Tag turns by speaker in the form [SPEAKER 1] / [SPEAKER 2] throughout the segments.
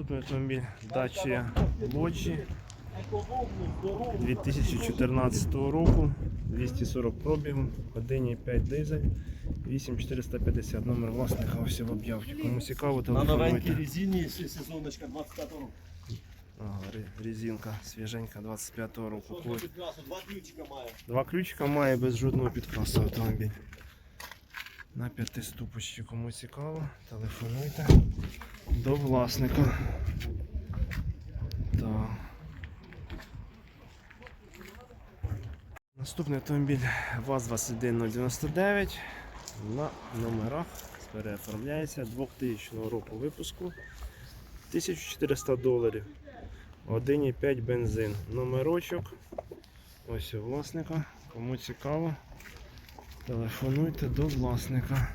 [SPEAKER 1] Наступний автомобіль Dacia Logi 2014 року, 240 пробігу, 1,5 дизель, 8450 номер власника ось в об'явці. Кому цікаво,
[SPEAKER 2] На новенькій
[SPEAKER 1] телефонуйте.
[SPEAKER 2] резині ще сезоночка 25 року.
[SPEAKER 1] Ага, ре- резинка свіженька 25 року.
[SPEAKER 2] Два ключика має.
[SPEAKER 1] Два ключика має без жодного підкрасу автомобіль. На п'ятиступочці, кому цікаво, телефонуйте до власника. Так. Наступний автомобіль ВАЗ-21099 на номерах переоформляється 2000 року випуску 1400 доларів. 1,5 бензин. Номерочок. Ось у власника. Кому цікаво, телефонуйте до власника.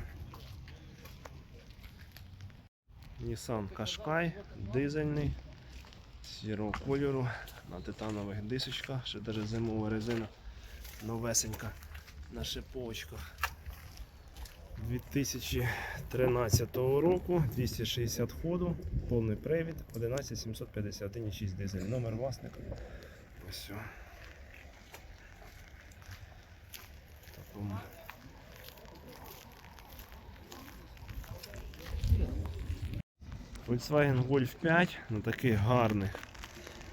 [SPEAKER 1] Nissan Qashqai, дизельний, сірого кольору, на титанових дисочках, ще навіть зимова резина новесенька на шиповочках. 2013 року, 260 ходу, повний привід, 11750, 1,6 дизель. Номер власника. Ось. все. Такому. Volkswagen Golf 5 на таких гарних,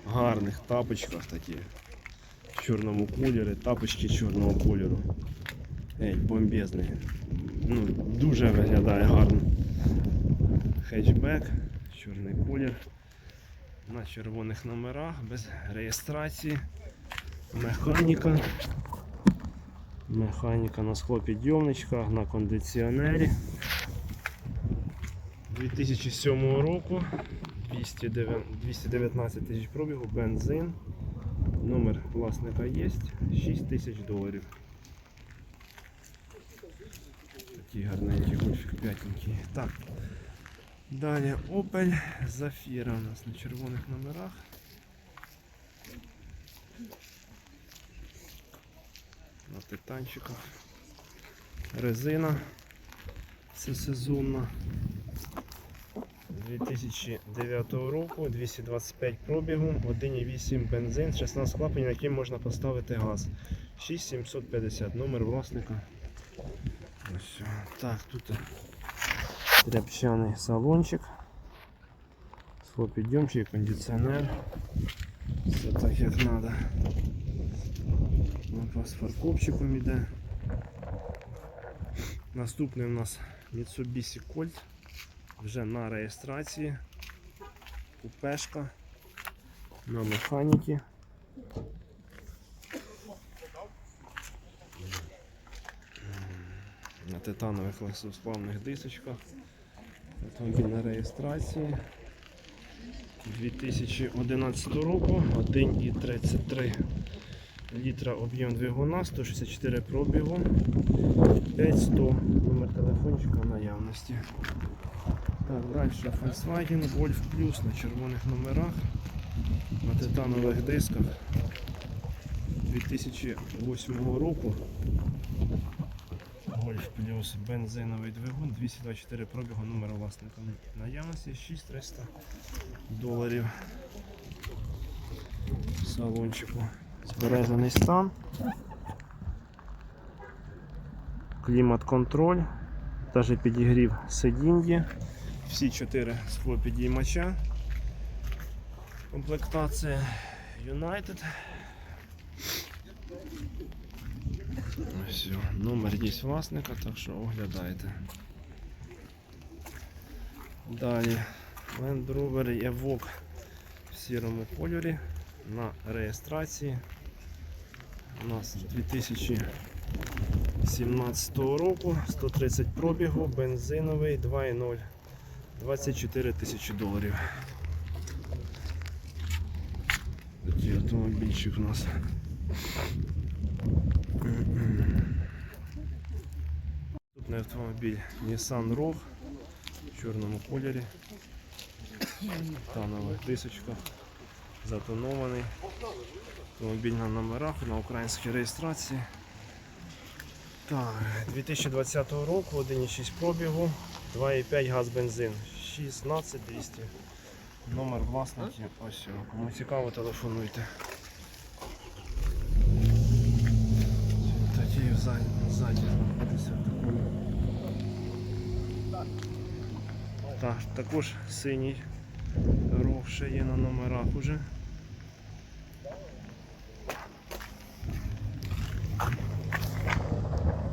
[SPEAKER 1] гарних тапочках такі. В чорному кольорі, тапочки чорного кольору. Ей, бомбезний. Ну, дуже виглядає гарно. Хетчбек, чорний колір. На червоних номерах, без реєстрації. Механіка. Механіка на склопідйомничках, на кондиціонері. 2007 року 219 тисяч пробігу, бензин. Номер власника є, 6 тисяч доларів. Такий гарненький гольфік п'ятенький. Так. Далі Opel Zafira у нас на червоних номерах. На титанчиках. Резина. Це сезонна. 2009 року, 225 пробігу, 1,8 бензин, 16 клапанів, на який можна поставити газ. 6750, номер власника. Ось. Так, тут тряпчаний салончик. Схлопідйомчик, кондиціонер. Все так як треба. Лампа з фаркопчиком іде. Наступний у нас Mitsubishi Colt. Вже на реєстрації. Купешка на механіки. На титанових легкосплавних дисочках. Автомобіль на реєстрації 2011 року 1,33 літра об'єм двигуна, 164 пробігу, 5100 номер телефончика в наявності. Так, далі Volkswagen Golf Plus на червоних номерах, на титанових дисках 2008 року. Golf Plus бензиновий двигун, 224 пробігу номер власника наявності 6300 доларів. Салончику. Збережений стан. Клімат-контроль, навіть підігрів сидіння. Всі чотири склопідіймача. Комплектація United. Все, номер є власника, так що оглядайте. Далі Land Rover Evoque в сірому кольорі на реєстрації. У нас 2017 року 130 пробігу, бензиновий 2.0, 24 тисячі доларів. Такий автомобільчик у нас. Наступний автомобіль Nissan Rogue в чорному кольорі. Танових дисочках. Затонований. Автомобіль на номерах на українській реєстрації. Так, 2020 року 1,6 пробігу, 2,5 газ бензин, 16200 Номер власників. Ось його. Кому цікаво, телефонуйте. Тоді ззаді, знаходиться. Так, також синій рог ще є на номерах уже.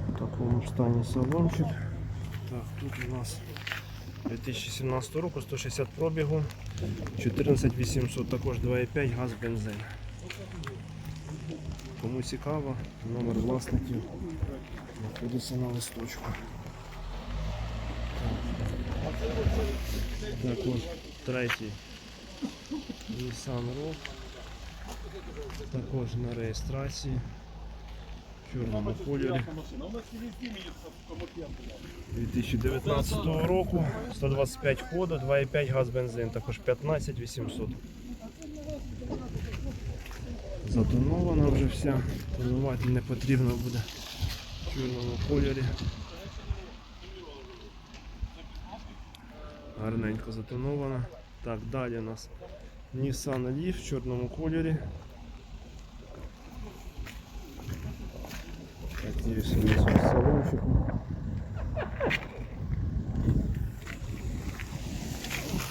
[SPEAKER 1] В такому стані салончик. Так, тут у нас 2017 року 160 пробігу, 14800, також 2,5 газ бензин. Кому цікаво, номер власників знаходиться на листочку. Так, також третій Nissan Rogue. Також на реєстрації. Чорному кольорі. 2019 року, 125 ходу, 2,5 газ бензин, також 15 800. Затонована вже вся, тонувати не потрібно буде в чорному кольорі. Гарненько затонована. Так, далі у нас Nissan Leaf в чорному кольорі. Так, дивлюся на цьому салончику.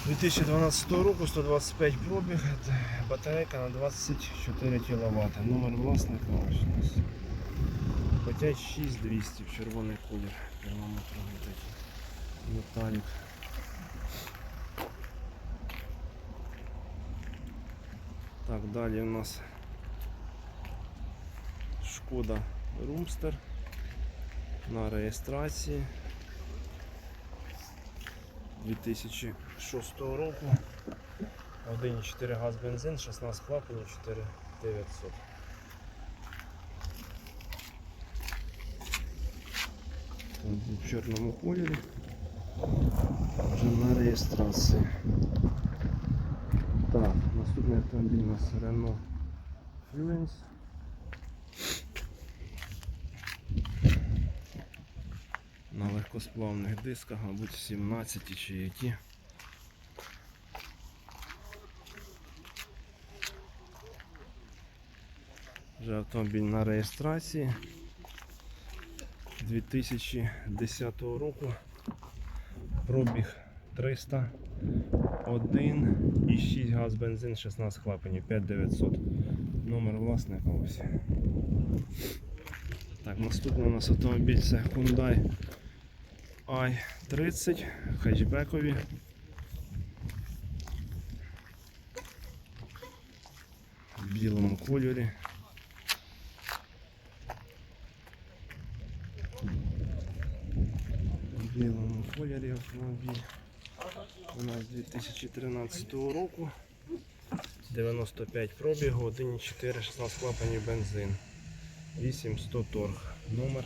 [SPEAKER 1] 2012 року 125 пробіг, д- батарейка на 24 кВт. Номер власника ось у нас. Хоча 6200 в червоний колір. Перламутровий такий. Металік. Так, далі у нас Шкода Румстер на реєстрації 2006 року. 1,4 газ бензин, 16 клапанів, 4900. Тут В чорному кольорі. Вже на реєстрації. Так, наступний автомобіль у нас Renault Fluence. На легкосплавних дисках, мабуть, 17 чи які. Вже автомобіль на реєстрації 2010 року. Пробіг 301 і 6 газ бензин, 16 клапанів, 5900. Номер власника ось. Так, наступний у нас автомобіль це Hyundai i30 хетчбекові. В білому кольорі. В білому кольорі автомобіль. У нас 2013 року. 95 пробігу, 1,4, 16 клапанів бензин. 8100 торг. Номер.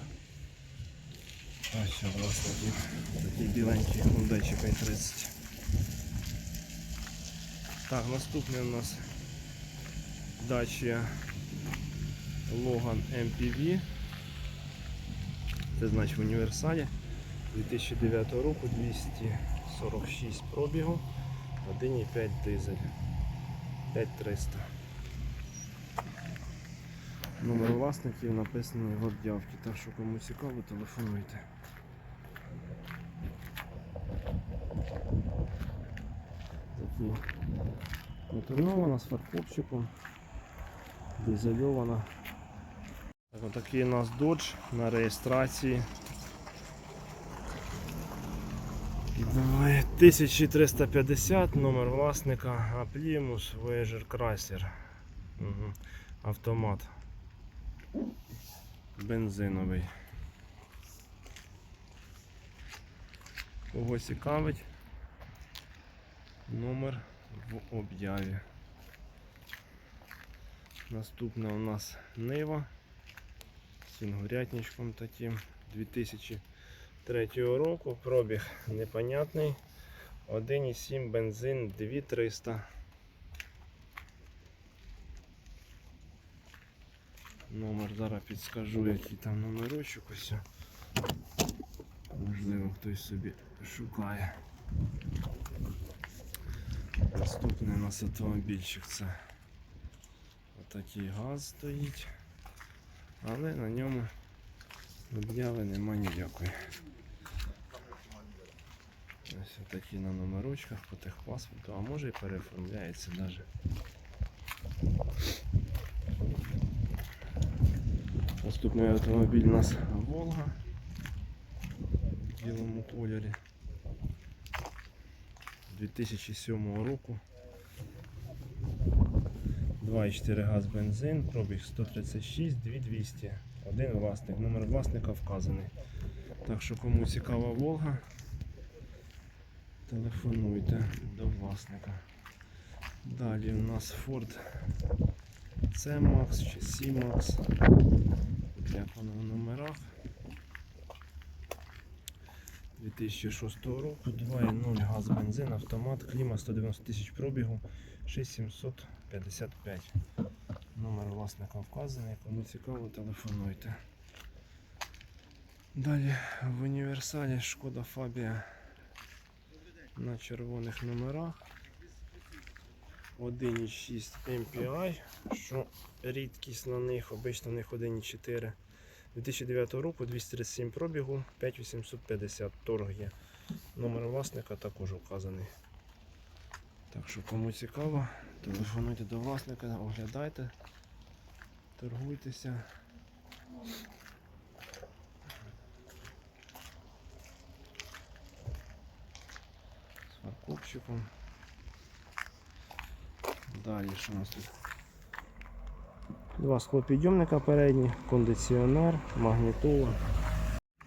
[SPEAKER 1] А що, власне, такий, такий біленький Hyundai i30. Так, наступний у нас Dacia Logan MPV. Це значить в універсалі. 2009 року 246 пробігу, 1,5 дизель. 5300. Номер власників написаний в об'явці, так що кому цікаво, телефонуйте. Такі моторнована з фаркопчиком, дизельована. Так, отакий у нас Dodge на реєстрації. Давай, 1350, номер власника, а Primus Voyager Chrysler. Угу. Автомат. Бензиновий. Кого цікавить? Номер в об'яві. Наступна у нас Нива з сінгурятничком таким 2003 року. Пробіг непонятний. 1,7 бензин 2300. Номер зараз підскажу, який там номерочок ось. Можливо, хтось собі шукає. Наступний у нас автомобільчик це отакий газ стоїть, але на ньому об'яви нема ніякої. Ось такі на номерочках по техпаспорту, а може і переоформляється навіть. Наступний автомобіль у нас Волга в білому кольорі 2007 року. 2,4 газ бензин, пробіг 136 2200. Один власник, номер власника вказаний. Так що кому цікава Волга, телефонуйте до власника. Далі у нас Ford C-Max чи C-Max. Як воно в номерах. 2006 року, 2.0 газ бензин, автомат, кліма 190 тисяч пробігу, 6755. Номер власника вказаний, кому цікаво, телефонуйте. Далі в універсалі Шкода Фабія на червоних номерах. 1.6 MPI, що рідкість на них, обично на них 1.4. 2009 року 237 пробігу, 5850 торг є. Номер власника також указаний. Так що кому цікаво, телефонуйте до власника, оглядайте, торгуйтеся. З фаркопчиком. Далі що у нас тут? Два склопідйомника передні, кондиціонер, магнітола.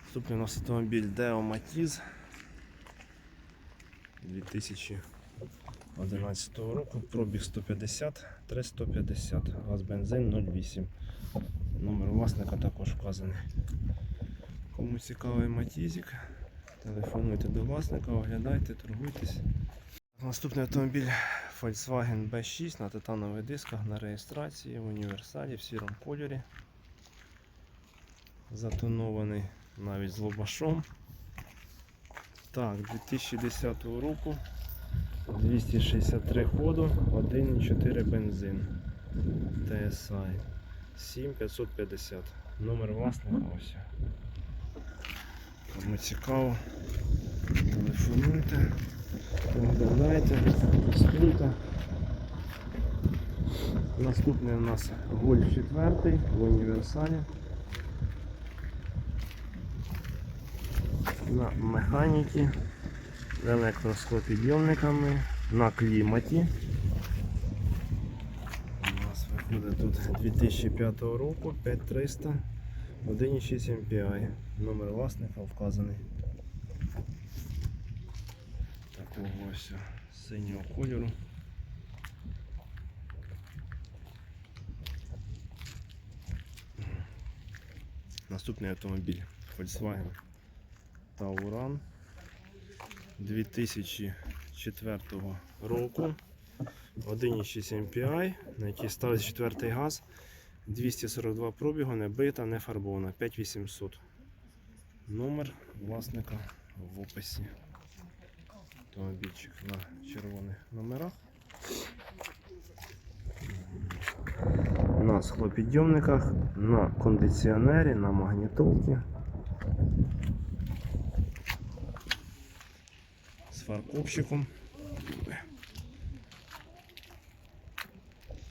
[SPEAKER 1] Наступний у нас автомобіль Deo Matiz 2011 року, пробіг 150, 350, газ бензин 0,8. Номер власника також вказаний. Кому цікавий матізик, телефонуйте до власника, оглядайте, торгуйтесь. Наступний автомобіль Volkswagen B6 на титанових дисках на реєстрації в універсалі в сірому кольорі. Затонований навіть з лобашом. Так, 2010 року 263 ходу, 1,4 бензин. TSI 7550. Номер власника ось. Кому цікаво, телефонуйте. Оглядайте, тестуйте. Наступний у нас гольф 4 в універсалі. На механіки, з електросклопідйомниками, на кліматі. У нас виходить тут 2005 року 5300 1,6 MPI. Номер власника вказаний ось синього кольору. Наступний автомобіль Volkswagen Tauran 2004 року. 1,6 MPI, на який ставиться четвертий газ, 242 пробігу, не бита, не фарбована, 5800. Номер власника в описі автомобільчик на червоних номерах. На схлопідйомниках, на кондиціонері, на магнітолці. З фаркопчиком.